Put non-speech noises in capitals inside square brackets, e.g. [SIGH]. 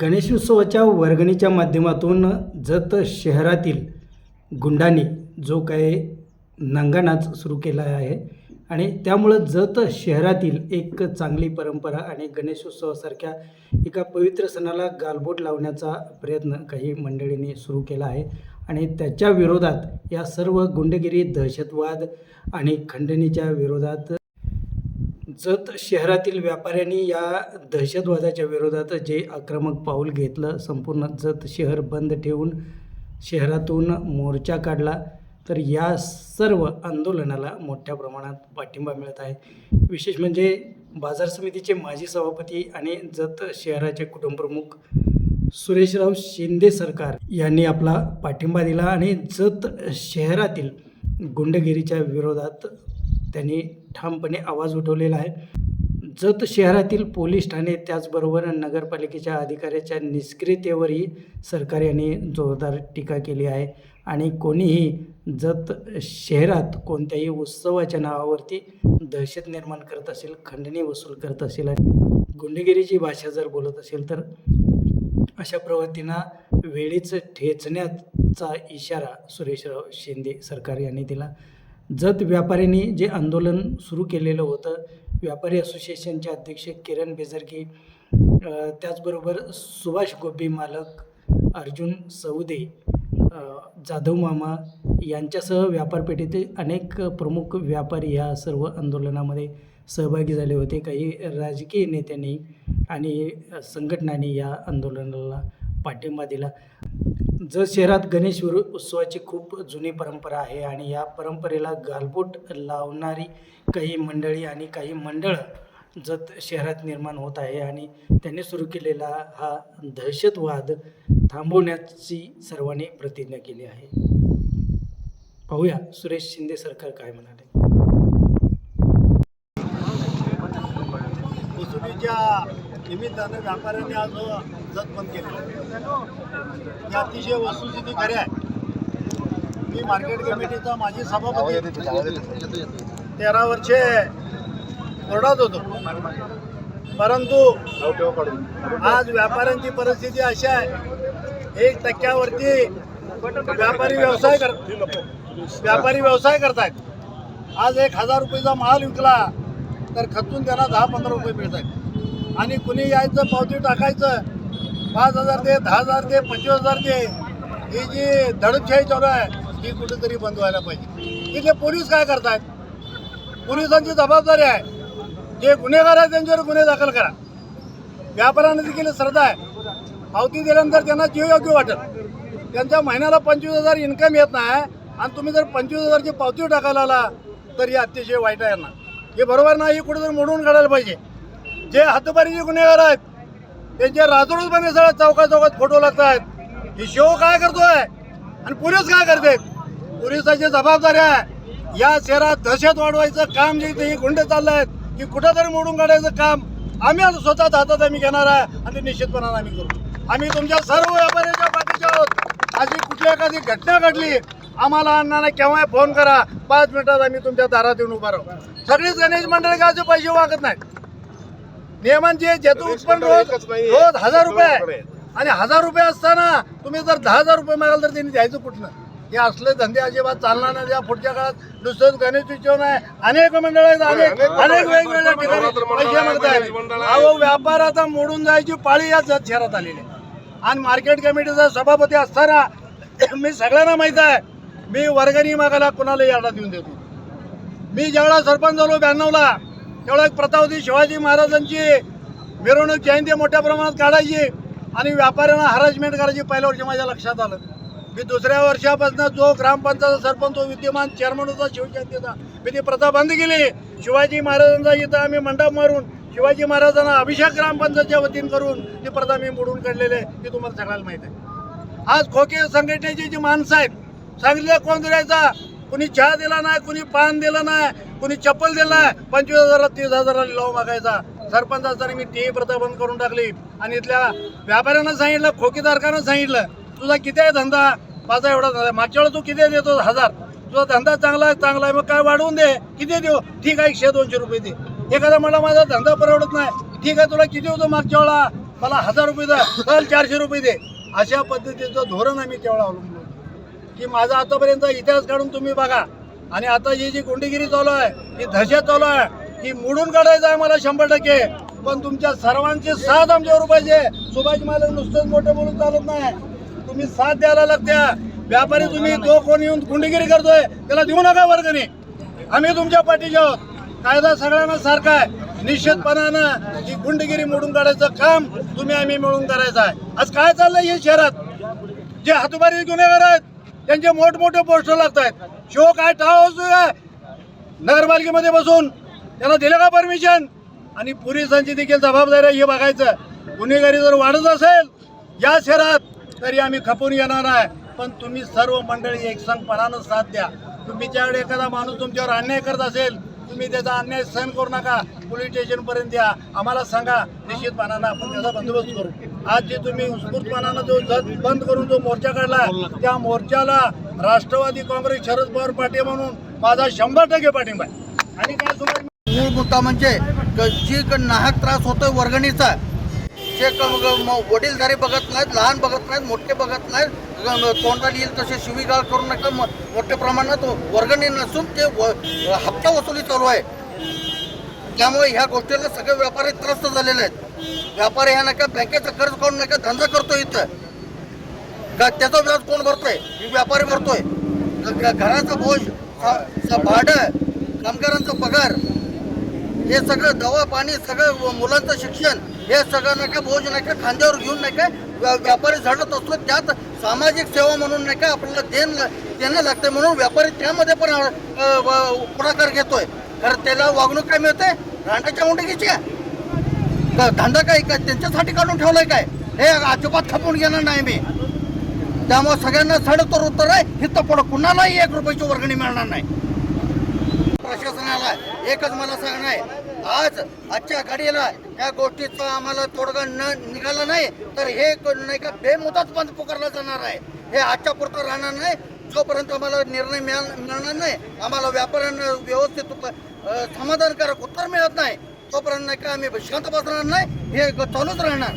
गणेशोत्सवाच्या वर्गणीच्या माध्यमातून जत शहरातील गुंडांनी जो काही नंगानाच सुरू केला आहे आणि त्यामुळं जत शहरातील एक चांगली परंपरा आणि गणेशोत्सवासारख्या एका पवित्र सणाला गालबोट लावण्याचा प्रयत्न काही मंडळींनी सुरू केला आहे. आणि त्याच्या विरोधात या सर्व गुंडगिरी दहशतवाद आणि खंडणीच्या विरोधात जत शहरातील व्यापाऱ्यांनी या दहशतवादाच्या विरोधात जे आक्रमक पाऊल घेतलं संपूर्ण जत शहर बंद ठेवून शहरातून मोर्चा काढला तर या सर्व आंदोलनाला मोठ्या प्रमाणात पाठिंबा मिळत आहे. विशेष म्हणजे बाजार समितीचे माजी सभापती आणि जत शहराचे कुटुंबप्रमुख सुरेशराव शिंदे सरकार यांनी आपला पाठिंबा दिला आणि जत शहरातील गुंडगिरीच्या विरोधात त्यांनी ठामपणे आवाज उठवलेला आहे. जत शहरातील पोलीस ठाणे त्याचबरोबर नगरपालिकेच्या अधिकाऱ्याच्या निष्क्रियतेवरही सरकार यांनी जोरदार टीका केली आहे. आणि कोणीही जत शहरात कोणत्याही उत्सवाच्या नावावरती दहशत निर्माण करत असेल खंडणी वसूल करत असेल गुंडगिरीची भाषा जर बोलत असेल तर अशा प्रवृत्तींना वेळीच ठेचण्याचा इशारा सुरेशराव शिंदे सरकार यांनी दिला. जत व्यापाऱ्यांनी जे आंदोलन सुरू केलेलं होतं व्यापारी असोसिएशनचे अध्यक्ष किरण बेजरगे त्याचबरोबर सुभाष गोबी मालक अर्जुन सौदे जाधव मामा यांच्यासह व्यापारपेठेतील अनेक प्रमुख व्यापारी या सर्व आंदोलनामध्ये सहभागी झाले होते. काही राजकीय नेत्यांनी आणि संघटनांनी या आंदोलनाला पाठिंबा दिला. जत शहरात गणेश उत्सवाची खूप जुनी परंपरा आहे आणि या परंपरेला गालबोट लावणारी काही मंडळी आणि काही मंडळं जत शहरात निर्माण होत आहे आणि त्यांनी सुरू केलेला हा दहशतवाद थांबवण्याची सर्वांनी प्रतिज्ञा केली आहे. पाहूया सुरेश शिंदे सरकार काय म्हणाले. निमित्तानं व्यापाऱ्यांनी आज जत बंद केली. ही अतिशय वस्तुस्थिती खरी आहे. मी मार्केट कमिटीचा माजी सभापती तेरा वर्षे कोरडाच होतो. परंतु आज व्यापाऱ्यांची परिस्थिती अशी आहे एक टक्क्यावरती व्यापारी व्यवसाय कर व्यापारी व्यवसाय करतायत. आज एक हजार रुपयेचा माल विकला तर खतून त्यांना दहा पंधरा रुपये मिळत आहेत आणि कुणी यायचं पावती टाकायचं पाच हजार दे दहा हजार दे पंचवीस हजार दे ही जी दडपशाही चालू आहे ती कुठेतरी बंद व्हायला पाहिजे. इथे पोलीस काय करतायत? पोलिसांची जबाबदारी आहे. जे गुन्हेगार आहेत त्यांच्यावर गुन्हे दाखल करा. व्यापाऱ्यांना देखील श्रद्धा आहे. पावती दिल्यानंतर त्यांना जीव योग्य वाटेल त्यांच्या महिन्याला पंचवीस हजार इन्कम येत नाही आणि तुम्ही जर पंचवीस हजारची पावती टाकायला आला तर हे अतिशय वाईट आहे ना हे बरोबर नाही हे कुठेतरी मोडून काढायला पाहिजे. जे हातोपारीचे गुन्हेगार आहेत त्यांचे राजरोजपणे सगळ्या चौका चौकात फोटो लागत आहेत ही शो काय करतोय? आणि पोलीस काय करते? पोलिसाची जबाबदारी आहे. या शहरात दहशत वाढवायचं काम जे ते हे गुंडे चाललं आहेत की कुठंतरी मोडून काढायचं काम आम्ही आता स्वतः हातात आम्ही घेणार आहे आणि निश्चितपणानं आम्ही करू. आम्ही तुमच्या सर्व व्यापाऱ्यांच्या पाठीचे आहोत. अशी कुठली एखादी घटना घडली आम्हाला अण्णांना केव्हा फोन करा. पाच मिनिटात आम्ही तुमच्या दारात येऊन उभा राहू. सगळीच गणेश मंडळी गावचे पैसे वागत नाही नियमांचे ज्यातून उत्पन्न रोज रोज हजार रुपये आहे. आणि हजार रुपये असताना तुम्ही जर दहा हजार रुपये मागाल तर त्यांनी द्यायचं कुठनं? हे असले धंदे अजिबात चालणार नाही या पुढच्या काळात. दुसरंच गणेश उत्सव आहे अनेक मंडळ आहेत अनेक अनेक वेगवेगळ्या ठिकाणी पैसे मागतात अहो व्यापार आता मोडून जायची पाळी या जत शहरात आलेली आहे. आणि मार्केट कमिटीचा सभापती असताना [COUGHS] मी सगळ्यांना माहीत आहे मी वर्गणी मागायला कुणाला याडा देऊन देतो मी ज्यावेळेला सरपंच झालो ब्याण्णवला त्यावेळेला एक प्रथा होती शिवाजी महाराजांची मिरवणूक जयंती मोठ्या प्रमाणात काढायची आणि व्यापाऱ्यांना हरासमेंट करायची पहिल्या वर्षी माझ्या लक्षात आलं. मी दुसऱ्या वर्षापासून जो ग्रामपंचायत सरपंच विद्यमान चेअरमन होता शिवजयंतीचा मी ती प्रथा बंद केली. शिवाजी महाराजांचा इथं आम्ही मंडप मारून शिवाजी महाराजांना अभिषेक ग्रामपंचायतच्या वतीन करून ती प्रथा मी मोडून काढलेली आहे. ती तुम्हाला सगळ्याला माहीत आहे. आज खोके संघटनेची जी माणसं आहेत सांगितलं कोण द्यायचा कुणी चहा दिला नाही कुणी पान दिलं नाही कुणी चप्पल दिलं नाही. पंचवीस हजाराला तीस हजाराला लिलाव मागायचा. सरपंच असताना मी ती प्रथा बंद करून टाकली. आणि इथल्या व्यापाऱ्यांना सांगितलं खोकीदारकांना सांगितलं तुझा किती आहे धंदा? माझा एवढा धंदा आहे. मागच्या वेळेला तू किती देतो? हजार. तुझा धंदा चांगला आहे चांगला आहे. मग काय वाढवून दे? किती देऊ? ठीक आहे एकशे दोनशे रुपये दे. एखादा मला माझा धंदा परवडत नाही. ठीक आहे तुला किती होतो मागच्या वेळा मला हजार रुपये द्या चल चारशे रुपये दे. अशा पद्धतीचं धोरण आम्ही तेवढं अवलंबून की माझा आतापर्यंत इतिहास काढून तुम्ही बघा. आणि आता ही जी गुंडगिरी चालू आहे ही दहशत चालू आहे ही मोडून काढायचं आहे मला शंभर टक्के. पण तुमच्या सर्वांची साथ आमच्यावर पाहिजे सुभाष महाराज नुसतंच मोठं बोलून चालत नाही. तुम्ही साथ द्यायला लागत्या. व्यापारी तुम्ही तो कोण येऊन गुंडगिरी करतोय त्याला देऊ नका वर्गणी. आम्ही तुमच्या पाठीचे आहोत. कायदा सगळ्यांना सारखा आहे. निश्चितपणानं ही गुंडगिरी मोडून काढायचं काम तुम्ही आम्ही मिळून करायचं आहे. आज काय चाललंय हे शहरात? जे हातुबारी गुन्हेगार आहेत त्यांचे मोठमोठे पोस्टर लागत आहेत शो काय टाळ असू काय नगरपालिकेमध्ये बसून त्यांना दिलं का परमिशन आणि पोलिसांची देखील जबाबदारी हे बघायचं. गुन्हेगारी जर वाढत असेल या शहरात तरी आम्ही खपून येणार आहे. पण तुम्ही सर्व मंडळी एकसंगपणानं साथ द्या. तुमच्याकडे एखादा माणूस तुमच्यावर अन्याय करत असेल तुम्ही त्याचा अन्याय सहन करू नका. पोलीस स्टेशनपर्यंत या. आम्हाला सांगा. निश्चितपणानं आपण त्याचा बंदोबस्त करू. आज जे तुम्ही उत्स्फूर्तपणानं जो बंद करून जो मोर्चा काढला त्या मोर्चाला राष्ट्रवादी काँग्रेस शरद पवार पाटील म्हणून माझा शंभर टक्के पाठिंबा आहे. आणि काय तुम्हाला मूळ मुद्दा म्हणजे जी नाहक त्रास होतोय वर्गणीचा जे क- वडीलधारी बघत नाहीत लहान बघत नाहीत मोठे बघत नाहीत तोंडाला येईल तसे शिवीगाळ करू नका मोठ्या प्रमाणात वर्गणी नसून ते व- हप्ता वसुली चालू आहे. त्यामुळे ह्या गोष्टीला सगळे व्यापारी त्रस्त झालेले आहेत. व्यापारी ह्या नका बँकेचं कर्ज काढून नका धंदा करतोय इथं. का त्याचा व्याज कोण भरतोय? मी व्यापारी भरतोय. घराचा बोज स- भाडं कामगारांचा पगार हे सगळं दवा पाणी सगळं व- मुलांचं शिक्षण हे सगळं नाही का बोज नाही का खांद्यावर घेऊन नाही का व्या- व्यापारी झडत असतो त्यात सामाजिक सेवा म्हणून नाही का आपल्याला देण देणं लागते म्हणून व्यापारी त्यामध्ये पण पुढाकार घेतोय. खरं त्याला वागणूक काय मिळते रांडाच्या मुंडकीची आहे. धंदा काय त्यांच्यासाठी काढून ठेवलाय काय? हे अजिबात खपून घेणार नाही मी. त्यामुळे सगळ्यांना सडतोर उत्तर आहे. हिथं पुढं कुणालाही एक रुपयाची वर्गणी मिळणार नाही. प्रशासनाला एकच मला सांगणं आहे. आज आजच्या घडीला या गोष्टीचा आम्हाला तोडगा न निघाला नाही तर हे नाही का बेमुदत बंद पुकारला जाणार आहे. हे आजच्या पुरतं राहणार नाही. जोपर्यंत आम्हाला निर्णय मिळणार नाही आम्हाला व्यापाऱ्यांना व्यवस्थित समाधानकारक उत्तर मिळत नाही तोपर्यंत नाही का आम्ही शांत बसणार नाही हे चालूच राहणार.